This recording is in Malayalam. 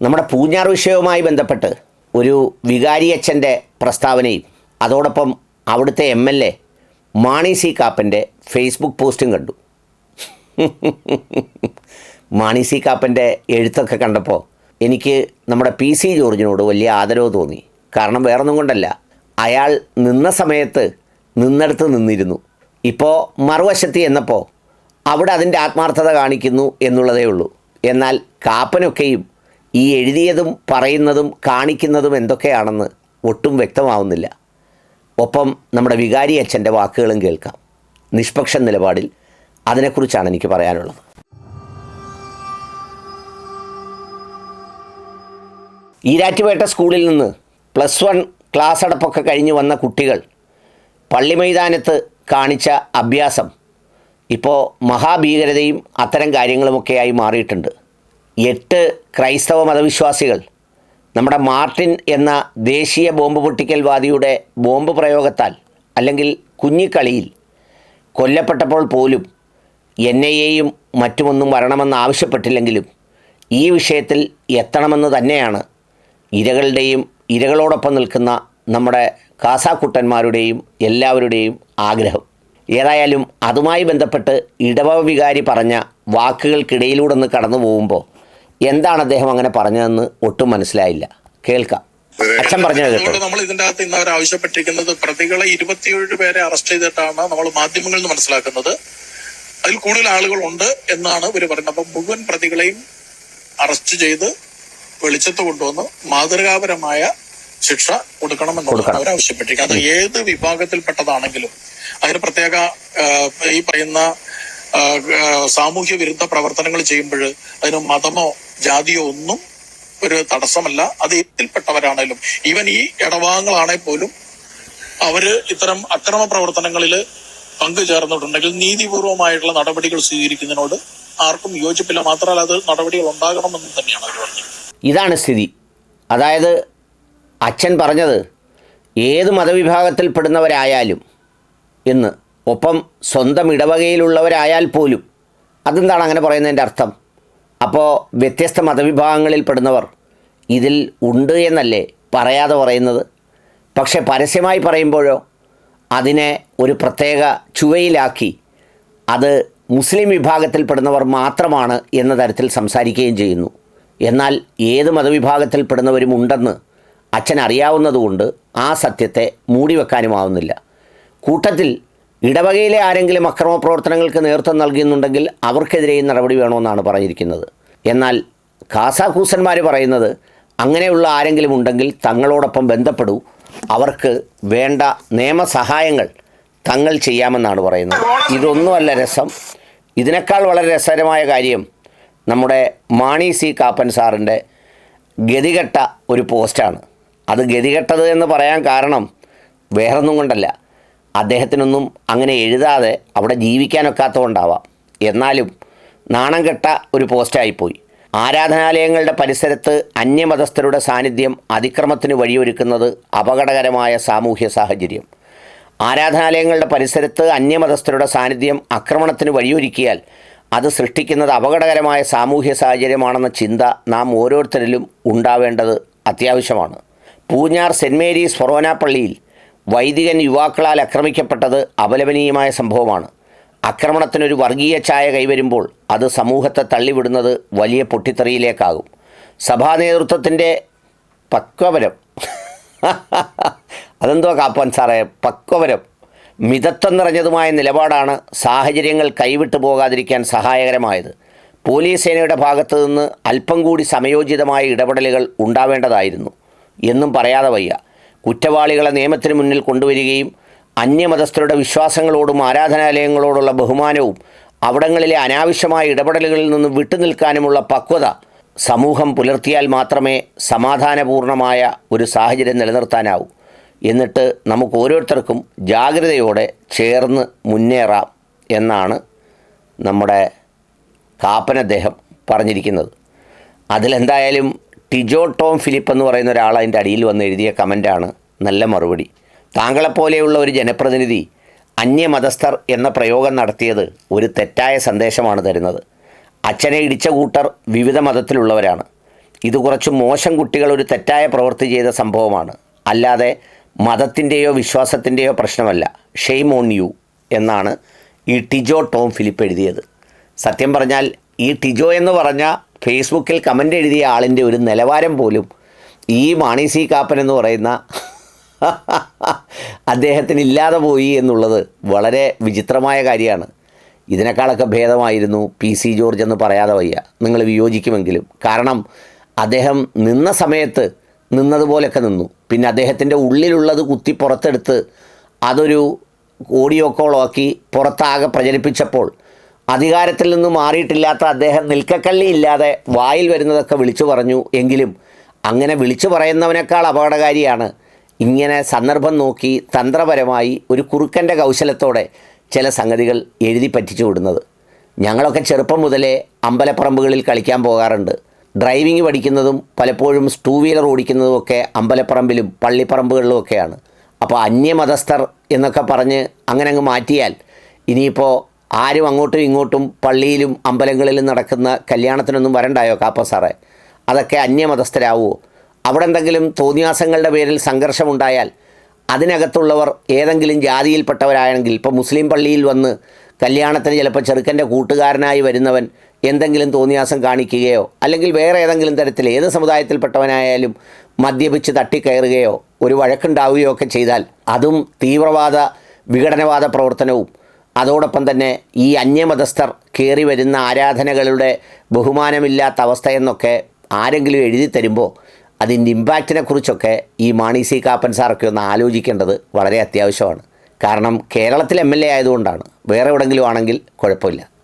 നമ്മുടെ പൂഞ്ഞാർ വിഷയവുമായി ബന്ധപ്പെട്ട് ഒരു വികാരിയച്ഛന്റെ പ്രസ്താവനയും അതോടൊപ്പം അവിടുത്തെ M L A Mani C കാപ്പന്റെ Facebook പോസ്റ്റും കണ്ടു. മാണി സി കാപ്പന്റെ എഴുത്തൊക്കെ കണ്ടപ്പോൾ എനിക്ക് നമ്മുടെ പി സി ജോർജിനോട് വലിയ ആദരവ് തോന്നി. കാരണം വേറൊന്നും കൊണ്ടല്ല അയാൾ നിന്ന സമയത്ത് നിന്നെടുത്ത് നിന്നിരുന്നു. ഇപ്പോൾ മറുവശത്ത് എന്നപ്പോൾ അവിടെ അതിന്റെ ആത്മാർത്ഥത കാണിക്കുന്നു എന്നുള്ളതേ ഉള്ളൂ. എന്നാൽ കാപ്പനൊക്കെയും ഈ എഴുതിയതും പറയുന്നതും കാണിക്കുന്നതും എന്തൊക്കെയാണെന്ന് ഒട്ടും വ്യക്തമാവുന്നില്ല. ഒപ്പം നമ്മുടെ വികാരി അച്ഛന്റെ വാക്കുകളും കേൾക്കാം. നിഷ്പക്ഷ നിലപാടിൽ അതിനെക്കുറിച്ചാണ് എനിക്ക് പറയാനുള്ളത്. ഈരാറ്റുപേട്ട സ്കൂളിൽ നിന്ന് പ്ലസ് വൺ ക്ലാസ് അടപ്പൊക്കെ കഴിഞ്ഞ് വന്ന കുട്ടികൾ പള്ളി മൈതാനത്ത് കാണിച്ച അഭ്യാസം ഇപ്പോൾ മഹാഭീകരതയും അത്തരം കാര്യങ്ങളുമൊക്കെയായി മാറിയിട്ടുണ്ട്. എട്ട് ക്രൈസ്തവ മതവിശ്വാസികൾ നമ്മുടെ മാർട്ടിൻ എന്ന ദേശീയ ബോംബ് പൊട്ടിക്കൽവാദിയുടെ ബോംബ് പ്രയോഗത്താൽ അല്ലെങ്കിൽ കുഞ്ഞിക്കളിയിൽ കൊല്ലപ്പെട്ടപ്പോൾ പോലും എൻ ഐ എയും മറ്റുമൊന്നും വരണമെന്ന് ആവശ്യപ്പെട്ടില്ലെങ്കിലും ഈ വിഷയത്തിൽ എത്തണമെന്ന് തന്നെയാണ് ഇരകളുടെയും ഇരകളോടൊപ്പം നിൽക്കുന്ന നമ്മുടെ കാസാക്കുട്ടന്മാരുടെയും എല്ലാവരുടെയും ആഗ്രഹം. ഏതായാലും അതുമായി ബന്ധപ്പെട്ട് ഇടവ വികാരി പറഞ്ഞ വാക്കുകൾക്കിടയിലൂടെ ഒന്ന് കടന്നു പോകുമ്പോൾ എന്താണ് അദ്ദേഹം അങ്ങനെ പറഞ്ഞതെന്ന് ഒട്ടും മനസ്സിലായില്ല. കേൾക്കാം. അച്ഛൻ പറഞ്ഞത് കേട്ടോ. നമ്മൾ ഇതിന്റെ അകത്ത് ഇന്ന് അവർ ആവശ്യപ്പെട്ടിരിക്കുന്നത് പ്രതികളെ ഇരുപത്തിയേഴ് പേരെ അറസ്റ്റ് ചെയ്തിട്ടാണ് നമ്മൾ മാധ്യമങ്ങളിൽ നിന്ന് മനസ്സിലാക്കുന്നത്. അതിൽ കൂടുതൽ ആളുകൾ ഉണ്ട് എന്നാണ് ഇവർ പറയുന്നത്. അപ്പൊ മുഴുവൻ പ്രതികളെയും അറസ്റ്റ് ചെയ്ത് വെളിച്ചത്ത് കൊണ്ടുവന്ന് മാതൃകാപരമായ ശിക്ഷ കൊടുക്കണമെന്നുള്ളതാണ് അവർ ആവശ്യപ്പെട്ടിരിക്കുന്നത്. അത് ഏത് വിഭാഗത്തിൽപ്പെട്ടതാണെങ്കിലും അതിന് പ്രത്യേക ഈ പറയുന്ന സാമൂഹ്യ വിരുദ്ധ പ്രവർത്തനങ്ങൾ ചെയ്യുമ്പോൾ അതിന് മതമോ ജാതിയോ ഒന്നും ഒരു തടസ്സമല്ല. അത് ഏതിൽപ്പെട്ടവരാണേലും. ഈവൻ ഈ ഇടവാങ്ങളാണെ പോലും അവർ ഇത്തരം അക്രമ പ്രവർത്തനങ്ങളിൽ പങ്കുചേർന്നിട്ടുണ്ടെങ്കിൽ നീതിപൂർവമായിട്ടുള്ള നടപടികൾ സ്വീകരിക്കുന്നതിനോട് ആർക്കും യോജിപ്പില്ല. മാത്രമല്ല അത് നടപടികൾ ഉണ്ടാകണമെന്ന് തന്നെയാണ് അവർ ഇതാണ് സ്ഥിതി. അതായത് അച്ഛൻ പറഞ്ഞത് ഏത് മതവിഭാഗത്തിൽപ്പെടുന്നവരായാലും എന്ന്. ഒപ്പം സ്വന്തം ഇടവകയിലുള്ളവരായാൽ പോലും അതെന്താണ് അങ്ങനെ പറയുന്നതിന്റെ അർത്ഥം? അപ്പോൾ വ്യത്യസ്ത മതവിഭാഗങ്ങളിൽ പെടുന്നവർ ഇതിൽ ഉണ്ട് എന്നല്ലേ പറയാതെ പറയുന്നത്? പക്ഷെ പരസ്യമായി പറയുമ്പോഴോ അതിനെ ഒരു പ്രത്യേക ചുവയിലാക്കി അത് മുസ്ലിം വിഭാഗത്തിൽപ്പെടുന്നവർ മാത്രമാണ് എന്ന തരത്തിൽ സംസാരിക്കുകയും ചെയ്യുന്നു. എന്നാൽ ഏത് മതവിഭാഗത്തിൽപ്പെടുന്നവരും ഉണ്ടെന്ന് അച്ഛൻ അറിയാവുന്നതുകൊണ്ട് ആ സത്യത്തെ മൂടിവെക്കാനുമാവുന്നില്ല. കൂട്ടത്തിൽ ഇടവകയിലെ ആരെങ്കിലും അക്രമ പ്രവർത്തനങ്ങൾക്ക് നേതൃത്വം നൽകുന്നുണ്ടെങ്കിൽ അവർക്കെതിരെയും നടപടി വേണമെന്നാണ് പറഞ്ഞിരിക്കുന്നത്. എന്നാൽ ഖാസാഖൂസന്മാർ പറയുന്നത് അങ്ങനെയുള്ള ആരെങ്കിലും ഉണ്ടെങ്കിൽ തങ്ങളോടൊപ്പം ബന്ധപ്പെടൂ. അവർക്ക് വേണ്ട നിയമസഹായങ്ങൾ തങ്ങൾ ചെയ്യാമെന്നാണ് പറയുന്നത്. ഇതൊന്നുമല്ല രസം. ഇതിനേക്കാൾ വളരെ രസകരമായ കാര്യം നമ്മുടെ മാണി സി കാപ്പൻ സാറിന്റെ ഗതികെട്ട ഒരു പോസ്റ്റാണ്. അത് ഗതികെട്ടത് എന്ന് പറയാൻ കാരണം വേറൊന്നും കൊണ്ടല്ല. അദ്ദേഹത്തിനൊന്നും അങ്ങനെ എഴുതാതെ അവിടെ ജീവിക്കാനൊക്കാത്തതുകൊണ്ടാവാം. എന്നാലും നാണം കെട്ട ഒരു പോസ്റ്റായിപ്പോയി. ആരാധനാലയങ്ങളുടെ പരിസരത്ത് അന്യമതസ്ഥരുടെ സാന്നിധ്യം അതിക്രമത്തിന് വഴിയൊരുക്കുന്നത് അപകടകരമായ സാമൂഹ്യ സാഹചര്യം. ആരാധനാലയങ്ങളുടെ പരിസരത്ത് അന്യമതസ്ഥരുടെ സാന്നിധ്യം ആക്രമണത്തിന് വഴിയൊരുക്കിയാൽ അത് സൃഷ്ടിക്കുന്നത് അപകടകരമായ സാമൂഹ്യ സാഹചര്യമാണെന്ന ചിന്ത നാം ഓരോരുത്തരിലും ഉണ്ടാവേണ്ടത് അത്യാവശ്യമാണ്. പൂഞ്ഞാർ സെന്റ് മേരീസ് ഫൊറോന പള്ളിയിൽ വൈദികൻ യുവാക്കളാൽ ആക്രമിക്കപ്പെട്ടത് അപലപനീയമായ സംഭവമാണ്. ആക്രമണത്തിനൊരു വർഗീയ ഛായ കൈവരുമ്പോൾ അത് സമൂഹത്തെ തള്ളിവിടുന്നത് വലിയ പൊട്ടിത്തെറിയിലേക്കാകും. സഭാ നേതൃത്വത്തിന്റെ പക്വപരം. അതെന്തോ കാപ്പാൻ സാറേ പക്വപരം. മിതത്വം നിറഞ്ഞതുമായ നിലപാടാണ് സാഹചര്യങ്ങൾ കൈവിട്ടു പോകാതിരിക്കാൻ സഹായകരമായത്. പോലീസ് സേനയുടെ ഭാഗത്തു നിന്ന് അല്പം കൂടി സമയോചിതമായ ഇടപെടലുകൾ ഉണ്ടാവേണ്ടതായിരുന്നു. എന്നും പറയാതെ വയ്യ. കുറ്റവാളികളെ നിയമത്തിന് മുന്നിൽ കൊണ്ടുവരികയും അന്യമതസ്ഥരുടെ വിശ്വാസങ്ങളോടും ആരാധനാലയങ്ങളോടുള്ള ബഹുമാനവും അവിടങ്ങളിലെ അനാവശ്യമായ ഇടപെടലുകളിൽ നിന്നും വിട്ടുനിൽക്കാനുമുള്ള പക്വത സമൂഹം പുലർത്തിയാൽ മാത്രമേ സമാധാനപൂർണമായ ഒരു സാഹചര്യം നിലനിർത്താനാവൂ. എന്നിട്ട് നമുക്ക് ഓരോരുത്തർക്കും ജാഗ്രതയോടെ ചേർന്ന് മുന്നേറാം എന്നാണ് നമ്മുടെ കാപ്പനദ്ദേഹം പറഞ്ഞിരിക്കുന്നത്. അതിലെന്തായാലും ടിജോ ടോം ഫിലിപ്പ് എന്ന് പറയുന്ന ഒരാൾ അതിന്റെ അടിയിൽ വന്ന് എഴുതിയ കമന്റാണ്. നല്ല മറുപടി. താങ്കളെപ്പോലെയുള്ള ഒരു ജനപ്രതിനിധി അന്യമതസ്ഥർ എന്ന പ്രയോഗം നടത്തിയത് ഒരു തെറ്റായ സന്ദേശമാണ് തരുന്നത്. അച്ഛനെ ഇടിച്ച കൂട്ടർ വിവിധ മതത്തിലുള്ളവരാണ്. ഇത് കുറച്ച് മോശം കുട്ടികൾ ഒരു തെറ്റായ പ്രവൃത്തി ചെയ്ത സംഭവമാണ്. അല്ലാതെ മതത്തിന്റെയോ വിശ്വാസത്തിന്റെയോ പ്രശ്നമല്ല. ഷെയ്ം ഓൺ യു എന്നാണ് ഈ ടിജോ ടോം ഫിലിപ്പ് എഴുതിയത്. സത്യം പറഞ്ഞാൽ ഈ ടിജോ എന്ന് പറഞ്ഞ ഫേസ്ബുക്കിൽ കമന്റ് എഴുതിയ ആളിന്റെ ഒരു നിലവാരം പോലും ഈ മാണി സി കാപ്പൻ എന്ന് പറയുന്ന അദ്ദേഹത്തിന് ഇല്ലാതെ പോയി എന്നുള്ളത് വളരെ വിചിത്രമായ കാര്യമാണ്. ഇതിനേക്കാളൊക്കെ ഭേദമായിരുന്നു പി സി ജോർജ് എന്ന് പറയാതെ വയ്യ. നിങ്ങൾ വിയോജിക്കുമെങ്കിലും. കാരണം അദ്ദേഹം നിന്ന സമയത്ത് നിന്നതുപോലൊക്കെ നിന്നു. പിന്നെ അദ്ദേഹത്തിന്റെ ഉള്ളിലുള്ളത് കുത്തി പുറത്തെടുത്ത് അതൊരു ഓഡിയോ കോളാക്കി പുറത്താകെ പ്രചരിപ്പിച്ചപ്പോൾ അധികാരത്തിൽ നിന്ന് മാറിയിട്ടില്ലാത്ത അദ്ദേഹം നിൽക്കക്കള്ളി ഇല്ലാതെ വായിൽ വരുന്നതൊക്കെ വിളിച്ചു പറഞ്ഞു. എങ്കിലും അങ്ങനെ വിളിച്ചു പറയുന്നവനേക്കാൾ അപകടകാരിയാണ്. ഇങ്ങനെ സന്ദർഭം നോക്കി തന്ത്രപരമായി ഒരു കുറുക്കന്റെ കൗശലത്തോടെ ചില സംഗതികൾ എഴുതി പറ്റിച്ചു വിടുന്നത്. ഞങ്ങളൊക്കെ ചെറുപ്പം മുതലേ അമ്പലപ്പറമ്പുകളിൽ കളിക്കാൻ പോകാറുണ്ട്. ഡ്രൈവിംഗ് പഠിക്കുന്നതും പലപ്പോഴും ടൂ വീലർ ഓടിക്കുന്നതും ഒക്കെ അമ്പലപ്പറമ്പിലും പള്ളിപ്പറമ്പുകളിലും ഒക്കെയാണ് അപ്പോൾ അന്യമതസ്ഥർ എന്നൊക്കെ പറഞ്ഞ് അങ്ങനെ അങ്ങ് മാറ്റിയാൽ ഇനിയിപ്പോൾ ആരും അങ്ങോട്ടും ഇങ്ങോട്ടും പള്ളിയിലും അമ്പലങ്ങളിലും നടക്കുന്ന കല്യാണത്തിനൊന്നും വരണ്ടായോ കാപ്പ സാറേ? അതൊക്കെ അന്യമതസ്ഥരാവുമോ അവിടെ എന്തെങ്കിലും തോന്നിയാസങ്ങളുടെ പേരിൽ സംഘർഷമുണ്ടായാൽ അതിനകത്തുള്ളവർ ഏതെങ്കിലും ജാതിയിൽപ്പെട്ടവരാണെങ്കിൽ ഇപ്പോൾ മുസ്ലിം പള്ളിയിൽ വന്ന് കല്യാണത്തിന് ചിലപ്പോൾ ചെറുക്കന്റെ കൂട്ടുകാരനായി വരുന്നവൻ എന്തെങ്കിലും തോന്നിയാസം കാണിക്കുകയോ അല്ലെങ്കിൽ വേറെ ഏതെങ്കിലും തരത്തിൽ ഏത് സമുദായത്തിൽപ്പെട്ടവനായാലും മദ്യപിച്ച് തട്ടിക്കയറുകയോ ഒരു വഴക്കുണ്ടാവുകയോ ഒക്കെ ചെയ്താൽ അതും തീവ്രവാദ വിഘടനവാദ പ്രവർത്തനവും അതോടൊപ്പം തന്നെ ഈ അന്യമതസ്ഥർ കയറി വരുന്ന ആരാധനകളുടെ ബഹുമാനമില്ലാത്ത അവസ്ഥ എന്നൊക്കെ ആരെങ്കിലും എഴുതി തരുമ്പോൾ അതിന്റെ ഇമ്പാക്റ്റിനെ കുറിച്ചൊക്കെ ഈ മാണി സി കാപ്പൻ സാറൊക്കെ ഒന്ന് ആലോചിക്കേണ്ടത് വളരെ അത്യാവശ്യമാണ്. കാരണം കേരളത്തിൽ എം എൽ എ ആയതുകൊണ്ടാണ്. വേറെ എവിടെങ്കിലും ആണെങ്കിൽ കുഴപ്പമില്ല.